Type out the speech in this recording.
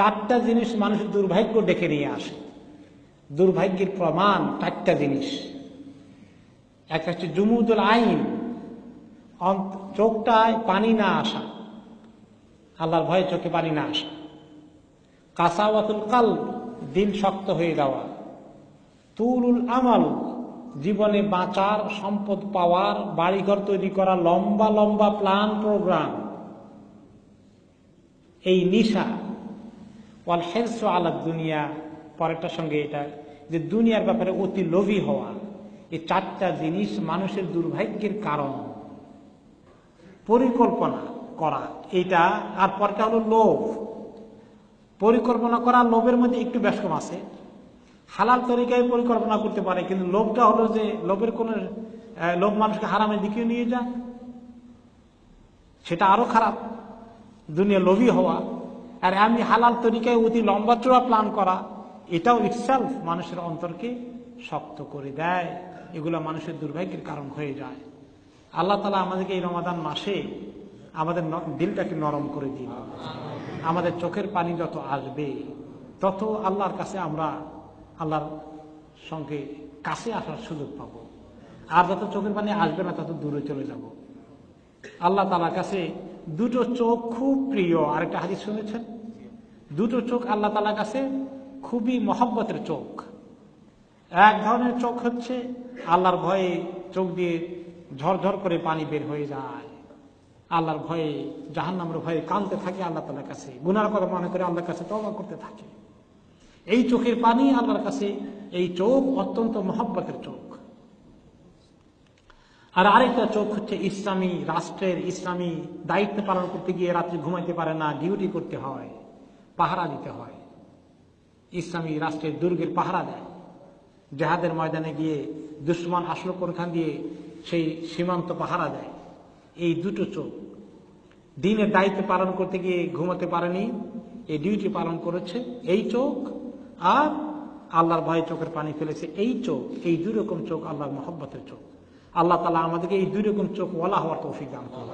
চারটা জিনিস মানুষের দুর্ভাগ্য ডেকে নিয়ে আসে। দুর্ভাগ্যের প্রমাণ চারটা জিনিস। একটা হচ্ছে জুমুদুল আইন। চোখটায় পানি না আসা। আল্লাহর ভয়ে চোখে পানি না আসা। কাসাওয়াতুল কাল দিল শক্ত হয়ে যাওয়া। তুলুল আমাল, জীবনে বাঁচার সম্পদ পাওয়ার বাড়িঘর তৈরি করা লম্বা লম্বা প্ল্যান প্রোগ্রাম। এই নিশা ওয়াল হেলস আলা দুনিয়া পরেরটার সঙ্গে এটা, যে দুনিয়ার ব্যাপারে অতি লোভী হওয়া, এই চারটা জিনিস মানুষের দুর্ভাগ্যের কারণ। পরিকল্পনা করা, এইটা, আর পরটা হলো লোভ। পরিকল্পনা করা লোভের মধ্যে একটু বেশ কম আছে। হালাল তরিকায় পরিকল্পনা করতে পারে, কিন্তু লোভটা হলো যে লোভের কোন লোভ মানুষকে হারামের দিকেও নিয়ে যায়। সেটা আরও খারাপ। দুনিয়া লোভী হওয়া আর আমি হালাল তরিকায় অতি লম্বা চূড়া প্ল্যান করা, এটাও ইটসেলফ মানুষের অন্তরকে শক্ত করে দেয়। এগুলো মানুষের দুর্ভাগ্যের কারণ হয়ে যায়। আল্লাহ তালা আমাদেরকে এই রমাদান মাসে আমাদের দিলটাকে নরম করে দিন আমাদের চোখের পানি যত আসবে, তত আল্লাহর কাছে আমরা আল্লাহর সঙ্গে কাছে আসার সুযোগ পাবো। আর যত চোখের পানি আসবে না, তত দূরে চলে যাব। আল্লাহ তালার কাছে দুটো চোখ খুব প্রিয়। আরেকটা হাদিস শুনেছেন? দুটো চোখ আল্লাহ তালার কাছে খুবই মহব্বতের চোখ। এক ধরনের চোখ হচ্ছে আল্লাহর ভয়ে চোখ দিয়ে ঝরঝর করে পানি বের হয়ে যায়। আল্লাহর ভয়ে, জাহান্নামের ভয়ে কানতে থাকে আল্লাহ তালার কাছে। গুনার কথা মনে করে আল্লাহর কাছে তবা করতে থাকে। এই চোখের পানি আল্লাহর কাছে, এই চোখ অত্যন্ত মহব্বতের চোখ। আর আরেকটা চোখ হচ্ছে ইসলামী রাষ্ট্রের ইসলামী দায়িত্ব পালন করতে গিয়ে রাত্রে ঘুমাইতে পারে না, ডিউটি করতে হয়। পাহারা দিতে হয়। ইসলামী রাষ্ট্রের দুর্গের পাহারা দেয়। জেহাদের ময়দানে গিয়ে দুশ্মন আসলো কোনখান দিয়ে সেই সীমান্ত পাহারা দেয়। এই দুটো চোখ। দিনের দায়িত্ব পালন করতে গিয়ে ঘুমাতে পারেনি, এই ডিউটি পালন করেছে এই চোখ, আর আল্লাহর ভয়ে চোখের পানি ফেলেছে এই চোখ, এই দুই রকম চোখ আল্লাহর মহব্বতের চোখ। আল্লাহ তালা আমাদেরকে এই দুই রকম চোখ ওলা হওয়ার তৌফিক দান করবে